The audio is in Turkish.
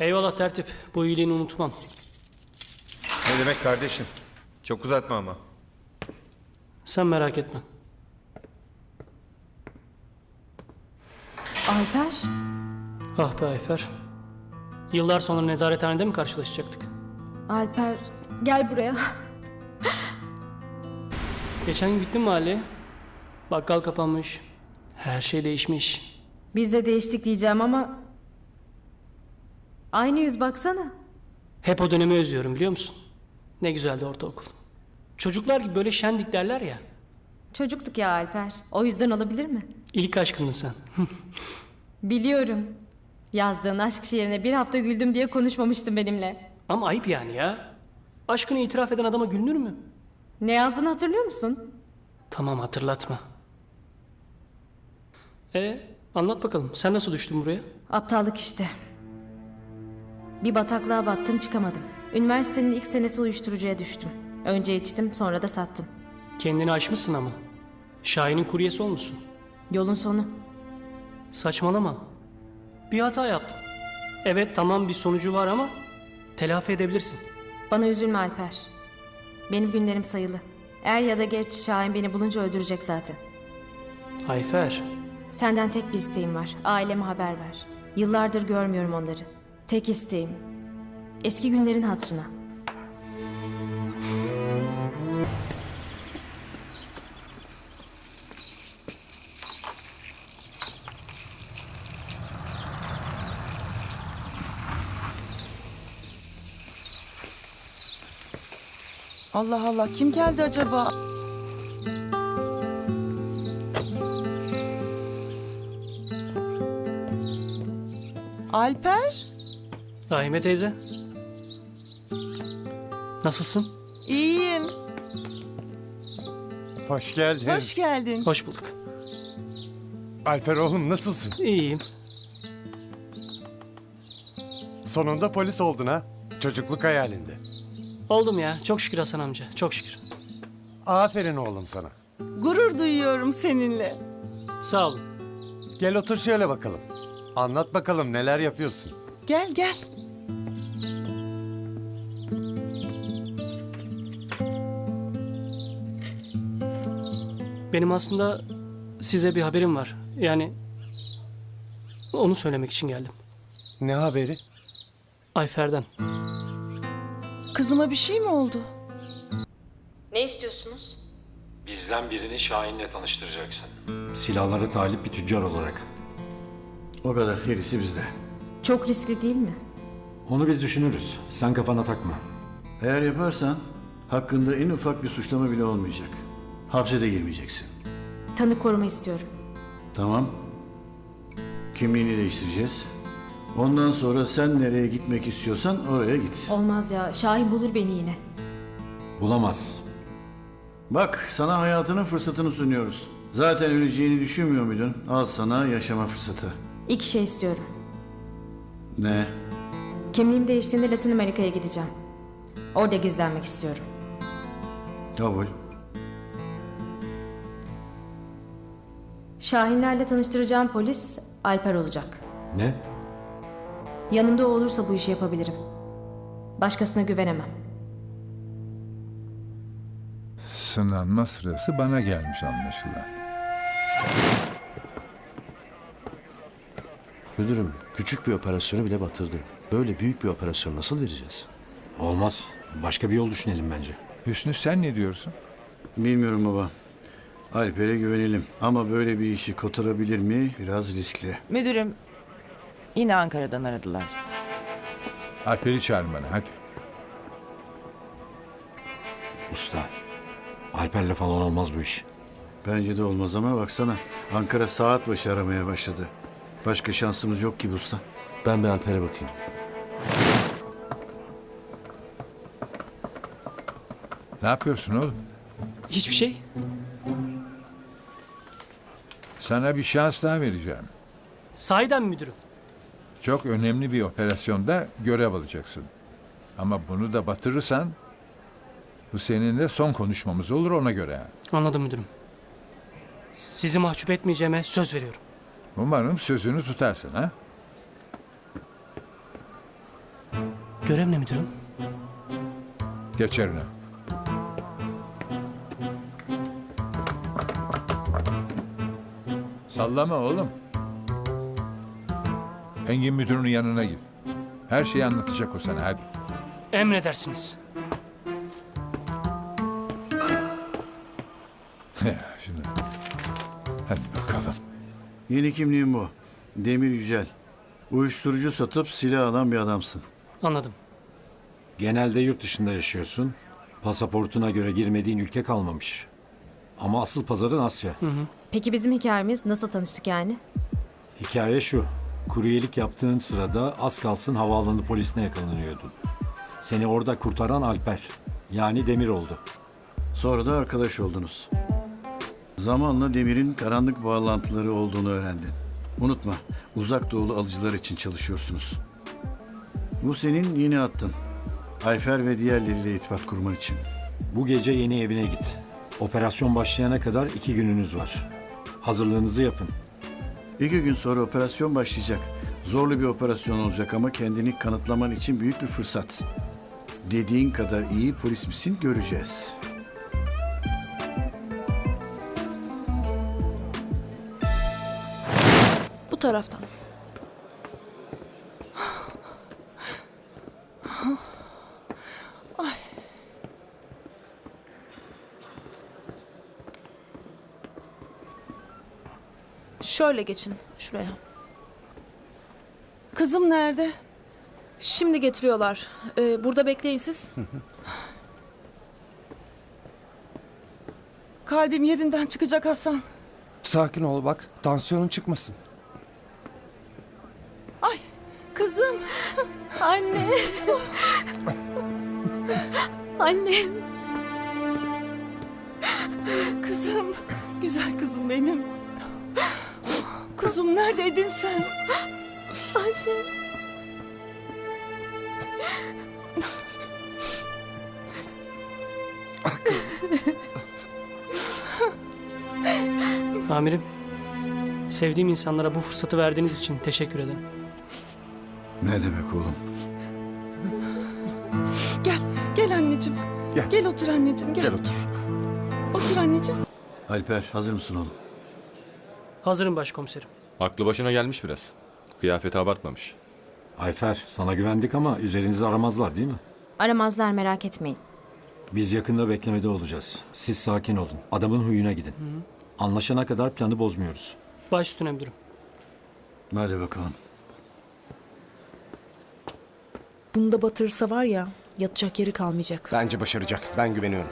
Eyvallah tertip. Bu iyiliğini unutmam. Ne demek kardeşim? Çok uzatma ama. Sen merak etme. Alper, Ah be Ayfer. Yıllar sonra nezarethanede mi karşılaşacaktık? Alper gel buraya. Geçen gün gittim mahalleye. Bakkal kapanmış. Her şey değişmiş. Biz de değiştik diyeceğim ama... Aynı yüz baksana. Hep o dönemi özlüyorum biliyor musun? Ne güzeldi ortaokul. Çocuklar gibi böyle şendik derler ya. Çocuktuk ya Alper. O yüzden olabilir mi? İlk aşkındın sen. Biliyorum. Yazdığın aşk şiirine bir hafta güldüm diye konuşmamıştın benimle. Ama ayıp yani ya. Aşkını itiraf eden adama gülünür mü? Ne yazdığını hatırlıyor musun? Tamam hatırlatma. E anlat bakalım. Sen nasıl düştün buraya? Aptallık işte. Bir bataklığa battım çıkamadım. Üniversitenin ilk senesi uyuşturucuya düştüm. Önce içtim sonra da sattım. Kendini aşmışsın ama. Şahin'in kuryesi olmuşsun. Yolun sonu. Saçmalama. Bir hata yaptın. Evet tamam bir sonucu var ama telafi edebilirsin. Bana üzülme Alper. Benim günlerim sayılı. Er ya da geç Şahin beni bulunca öldürecek zaten. Ayfer. Senden tek bir isteğim var. Aileme haber ver. Yıllardır görmüyorum onları. Tek isteğim. Eski günlerin hatırına. Allah Allah kim geldi acaba? Alper? Rahime teyze. Nasılsın? İyiyim. Hoş geldin. Hoş geldin. Hoş bulduk. Alper oğlum nasılsın? İyiyim. Sonunda polis oldun ha. Çocukluk hayalinde. Oldum ya. Çok şükür Hasan amca. Çok şükür. Aferin oğlum sana. Gurur duyuyorum seninle. Sağ olun. Gel otur şöyle bakalım. Anlat bakalım neler yapıyorsun. Gel gel. Benim aslında size bir haberim var. Yani onu söylemek için geldim. Ne haberi? Ayfer'den. Kızıma bir şey mi oldu? Ne istiyorsunuz? Bizden birini Şahin'le tanıştıracaksın. Silahlara talip bir tüccar olarak. O kadar gerisi bizde. Çok riskli değil mi? Onu biz düşünürüz. Sen kafana takma. Eğer yaparsan hakkında en ufak bir suçlama bile olmayacak. Hapse de girmeyeceksin. Tanık koruma istiyorum. Tamam. Kimliğini değiştireceğiz. Ondan sonra sen nereye gitmek istiyorsan oraya git. Olmaz ya. Şahin bulur beni yine. Bulamaz. Bak sana hayatının fırsatını sunuyoruz. Zaten öleceğini düşünmüyor muydun? Al sana yaşama fırsatı. İki şey istiyorum. Ne? Kimliğim değiştiğinde Latin Amerika'ya gideceğim. Orada gizlenmek istiyorum. Kabul. Şahinlerle tanıştıracağım polis Alper olacak. Ne? Yanımda o olursa bu işi yapabilirim. Başkasına güvenemem. Sınanma sırası bana gelmiş anlaşılan. Müdürüm, küçük bir operasyonu bile batırdı. Böyle büyük bir operasyon nasıl vereceğiz? Olmaz. Başka bir yol düşünelim bence. Hüsnü sen ne diyorsun? Bilmiyorum baba. Alper'e güvenelim. Ama böyle bir işi kotarabilir mi? Biraz riskli. Müdürüm yine Ankara'dan aradılar. Alper'i çağırın bana hadi. Usta. Alper'le falan olmaz bu iş. Bence de olmaz ama baksana. Ankara saat başı aramaya başladı. Başka şansımız yok ki usta. Ben bir Alper'e bakayım. Ne yapıyorsun oğlum? Hiçbir şey. Sana bir şans daha vereceğim. Sahiden müdürüm? Çok önemli bir operasyonda görev alacaksın. Ama bunu da batırırsan bu seninle son konuşmamız olur ona göre. Anladım müdürüm. Sizi mahcup etmeyeceğime söz veriyorum. Umarım sözünü tutarsın ha. Görev ne müdürüm? Geç yerine. Sallama oğlum. Engin müdürünün yanına git. Her şeyi anlatacak o sana hadi. Emredersiniz. Şimdi. Hadi bakalım. Yeni kimliğin bu. Demir Yücel. Uyuşturucu satıp silah alan bir adamsın. Anladım. Genelde yurt dışında yaşıyorsun. Pasaportuna göre girmediğin ülke kalmamış. Ama asıl pazarın Asya. Peki bizim hikayemiz nasıl tanıştık yani? Hikaye şu. Kuryelik yaptığın sırada az kalsın havaalanı polisine yakalanıyordun. Seni orada kurtaran Alper. Yani Demir oldu. Sonra da arkadaş oldunuz. Zamanla Demir'in karanlık bağlantıları olduğunu öğrendin. Unutma, uzak doğulu alıcılar için çalışıyorsunuz. Bu senin yeni hattın. Ayfer ve diğerleriyle ittifak kurman için. Bu gece yeni evine git. Operasyon başlayana kadar iki gününüz var. Hazırlığınızı yapın. İki gün sonra operasyon başlayacak. Zorlu bir operasyon olacak ama kendini kanıtlaman için büyük bir fırsat. Dediğin kadar iyi polis misin göreceğiz. Bu taraftan. Şöyle geçin şuraya. Kızım nerede? Şimdi getiriyorlar. Ee, burada bekleyin siz. Kalbim yerinden çıkacak Hasan. Sakin ol bak. Tansiyonun çıkmasın. Ay kızım. Anne. Annem. Neredeydin sen? Amirim, sevdiğim insanlara bu fırsatı verdiğiniz için teşekkür ederim. Ne demek oğlum? Gel. Gel anneciğim. Gel. Gel otur anneciğim gel. Gel otur. Otur anneciğim. Alper hazır mısın oğlum? Hazırım başkomiserim. Aklı başına gelmiş biraz. Kıyafeti abartmamış. Ayfer, sana güvendik ama üzerinizi aramazlar değil mi? Aramazlar merak etmeyin. Biz yakında beklemede olacağız. Siz sakin olun. Adamın huyuna gidin. Anlaşana kadar planı bozmuyoruz. Baş üstüne müdürüm. Hadi bakalım. Bunu da batırırsa var ya yatacak yeri kalmayacak. Bence başaracak. Ben güveniyorum.